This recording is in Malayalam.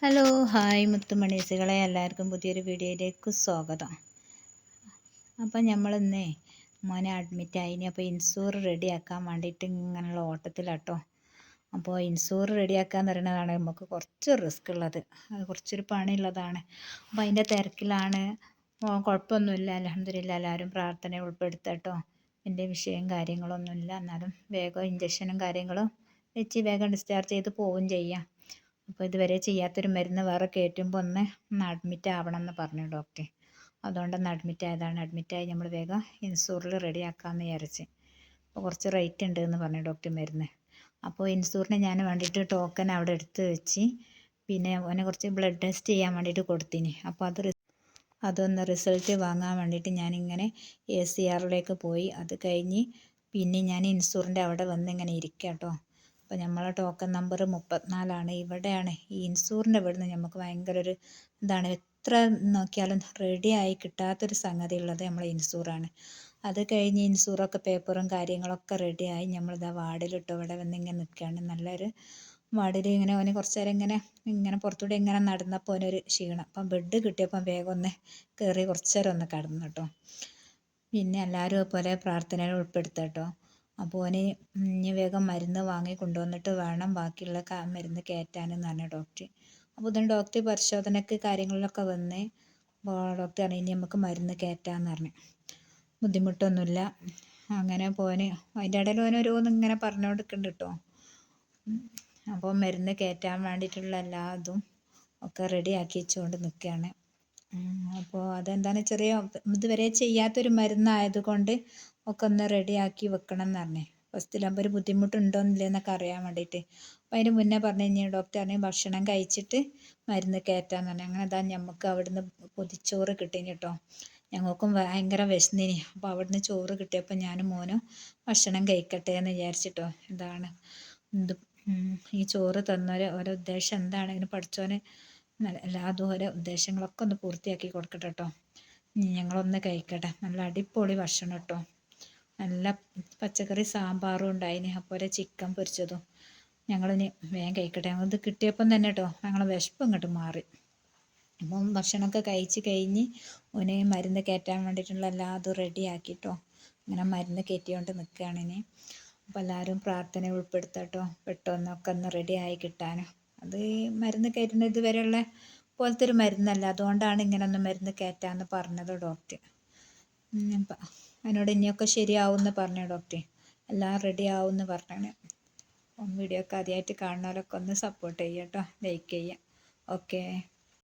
Hello hi മുത്തുമണീസുകളെ. എല്ലാവർക്കും പുതിയൊരു വീഡിയോയിലേക്ക് സ്വാഗതം. അപ്പം നമ്മളിന്നേ മോനെ അഡ്മിറ്റ് ആയിനി. അപ്പോൾ ഇൻസൂർ റെഡിയാക്കാൻ വേണ്ടിയിട്ട് ഇങ്ങനെയുള്ള ഓട്ടത്തിലാട്ടോ. അപ്പോൾ ഇൻസൂർ റെഡിയാക്കാന്ന് പറയുന്നതാണ് നമുക്ക് കുറച്ച് റിസ്ക് ഉള്ളത്. അത് കുറച്ചൊരു പണിയുള്ളതാണ്. അപ്പോൾ അതിന്റെ തിരക്കിലാണ്. കുഴപ്പമൊന്നുമില്ല. അലഹമില്ല എല്ലാവരും പ്രാർത്ഥന ഉൾപ്പെടുത്തട്ടോ. എന്റെ വിഷയം കാര്യങ്ങളൊന്നുമില്ല. എന്നാലും വേഗം ഇഞ്ചക്ഷനും കാര്യങ്ങളും വെച്ച് വേഗം ഡിസ്ചാർജ് ചെയ്ത് പോവുകയും ചെയ്യാം. അപ്പോൾ ഇതുവരെ ചെയ്യാത്തൊരു മരുന്ന് വേറെ കയറ്റുമ്പോൾ ഒന്ന് ഒന്ന് അഡ്മിറ്റ് ആവണം എന്ന് പറഞ്ഞു ഡോക്ടർ അതുകൊണ്ടൊന്ന് അഡ്മിറ്റ് ആയതാണ് അഡ്മിറ്റായി നമ്മൾ വേഗം ഇൻസൂറിൽ റെഡി ആക്കാമെന്ന് വിചാരിച്ച്. അപ്പോൾ കുറച്ച് റേറ്റ് ഉണ്ട് എന്ന് പറഞ്ഞു ഡോക്ടർ മരുന്ന്. അപ്പോൾ ഇൻസൂറിന് ഞാൻ വേണ്ടിയിട്ട് ടോക്കൺ അവിടെ എടുത്ത് വെച്ച് പിന്നെ അവനെ കുറച്ച് ബ്ലഡ് ടെസ്റ്റ് ചെയ്യാൻ വേണ്ടിയിട്ട് കൊടുത്തിനി. അപ്പോൾ അത് അതൊന്ന് റിസൾട്ട് വാങ്ങാൻ വേണ്ടിയിട്ട് ഞാനിങ്ങനെ എ സി ആറിലേക്ക് പോയി. അത് കഴിഞ്ഞ് പിന്നെ ഞാൻ ഇൻസൂറിന്റെ അവിടെ വന്ന് ഇങ്ങനെ ഇരിക്കാം കേട്ടോ അപ്പോൾ നമ്മളെ ടോക്കൺ നമ്പർ മുപ്പത്തിനാലാണ്. ഇവിടെയാണ് ഈ ഇൻസൂറിന്റെ ഇവിടുന്ന് നമുക്ക് ഭയങ്കര ഒരു ഇതാണ് എത്ര നോക്കിയാലും റെഡി ആയി കിട്ടാത്തൊരു സംഗതി ഉള്ളത് നമ്മളെ ഇൻസൂറാണ്. അത് കഴിഞ്ഞ് ഇൻസൂറൊക്കെ പേപ്പറും കാര്യങ്ങളൊക്കെ റെഡിയായി നമ്മളിതാ വാർഡിലിട്ട് ഇവിടെ വന്ന് ഇങ്ങനെ നിൽക്കുകയാണ് നല്ലൊരു വാർഡിൽ ഇങ്ങനെ ഓന് കുറച്ച് നേരം ഇങ്ങനെ ഇങ്ങനെ പുറത്തൂടെ ഇങ്ങനെ നടന്നപ്പോൾ ഓനൊരു ക്ഷീണം. അപ്പം ബെഡ് കിട്ടിയപ്പം വേഗം ഒന്ന് കയറി കുറച്ച് നേരം ഒന്ന് കിടന്നു കേട്ടോ പിന്നെ എല്ലാവരും പോലെ പ്രാർത്ഥനയിൽ ഉൾപ്പെടുത്തുക കേട്ടോ അപ്പോൾ ഓന് ഇനി വേഗം മരുന്ന് വാങ്ങി കൊണ്ടുവന്നിട്ട് വേണം ബാക്കിയുള്ള മരുന്ന് കയറ്റാനെന്ന് പറഞ്ഞു ഡോക്ടർ. അപ്പോൾ ഇതിന് ഡോക്ടർ പരിശോധനയ്ക്ക് കാര്യങ്ങളിലൊക്കെ വന്ന്. അപ്പോൾ ഡോക്ടർ പറഞ്ഞു ഇനി നമുക്ക് മരുന്ന് കയറ്റാമെന്ന് പറഞ്ഞു. ബുദ്ധിമുട്ടൊന്നുമില്ല. അങ്ങനെ പോന്. അതിന്റെ ഇടയിൽ ഓന് ഓരോന്ന് ഇങ്ങനെ പറഞ്ഞുകൊടുക്കുന്നുണ്ട് കേട്ടോ. അപ്പോൾ മരുന്ന് കയറ്റാൻ വേണ്ടിയിട്ടുള്ള എല്ലാ ഇതും ഒക്കെ റെഡിയാക്കി വെച്ചുകൊണ്ട് നിൽക്കുകയാണ്. അപ്പോൾ അതെന്താണ് ചെറിയ ഇതുവരെ ചെയ്യാത്തൊരു മരുന്നായതുകൊണ്ട് ഒക്കെ ഒന്ന് റെഡിയാക്കി വെക്കണം എന്ന് പറഞ്ഞേ ഫസ്റ്റിലാകുമ്പോൾ ഒരു ബുദ്ധിമുട്ടുണ്ടോ എന്നൊക്കെ അറിയാൻ വേണ്ടിയിട്ട് അപ്പോൾ അതിന് മുന്നേ പറഞ്ഞു കഴിഞ്ഞാൽ ഡോക്ടർ പറഞ്ഞു ഭക്ഷണം കഴിച്ചിട്ട് മരുന്ന് കയറ്റാന്ന് പറഞ്ഞു അങ്ങനെ അതാ ഞമ്മക്ക് അവിടുന്ന് പൊതിച്ചോറ് കിട്ടീന് കേട്ടോ ഞങ്ങൾക്കും ഭയങ്കര വിശന്നിനി. അപ്പോൾ അവിടുന്ന് ചോറ് കിട്ടിയപ്പോൾ ഞാനും മോനും ഭക്ഷണം കഴിക്കട്ടെ എന്ന് വിചാരിച്ചിട്ടോ എന്താണ്? ഈ ചോറ് തന്നൊരു ഓരോ ഉദ്ദേശം എന്താണ് ഇങ്ങനെ പഠിച്ചോന് എല്ലാതും ദൂര ഉദ്ദേശങ്ങളൊക്കെ ഒന്ന് പൂർത്തിയാക്കി കൊടുക്കട്ടെ കേട്ടോ ഞങ്ങളൊന്ന് കഴിക്കട്ടെ. നല്ല അടിപൊളി ഭക്ഷണം കേട്ടോ. നല്ല പച്ചക്കറി സാമ്പാറും ഉണ്ടായിന്. അതുപോലെ ചിക്കൻ പൊരിച്ചതും. ഞങ്ങളിനി വേഗം കഴിക്കട്ടെ. ഇത് കിട്ടിയപ്പം തന്നെ കേട്ടോ. ഞങ്ങളെ വിശപ്പ് ഇങ്ങോട്ട് മാറി. അപ്പം ഭക്ഷണമൊക്കെ കഴിച്ച് കഴിഞ്ഞ് ഓന് മരുന്ന് കയറ്റാൻ വേണ്ടിയിട്ടുള്ള എല്ലാതും റെഡി ആക്കിട്ടോ. ഇങ്ങനെ മരുന്ന് കയറ്റിക്കൊണ്ട് നിൽക്കുകയാണ് ഇനി. അപ്പോൾ എല്ലാവരും പ്രാർത്ഥന ഉൾപ്പെടുത്തട്ടോ. പെട്ടെന്നൊക്കെ ഒന്ന് റെഡി ആയി കിട്ടാനും. അത് മരുന്ന് കയറ്റുന്ന ഇതുവരെയുള്ള പോലത്തെ ഒരു മരുന്നല്ല. അതുകൊണ്ടാണ് ഇങ്ങനെ ഒന്ന് മരുന്ന് കയറ്റാമെന്ന് പറഞ്ഞത് ഡോക്ടർ അതിനോട് ഇനിയൊക്കെ ശരിയാവുമെന്ന് പറഞ്ഞു ഡോക്ടറെ എല്ലാം റെഡി ആവുമെന്ന് പറഞ്ഞാണ്. വീഡിയോ ഒക്കെ ആദ്യമായിട്ട് കാണുന്നവരൊക്കെ ഒന്ന് സപ്പോർട്ട് ചെയ്യാം കേട്ടോ ലൈക്ക് ചെയ്യാം. ഓക്കേ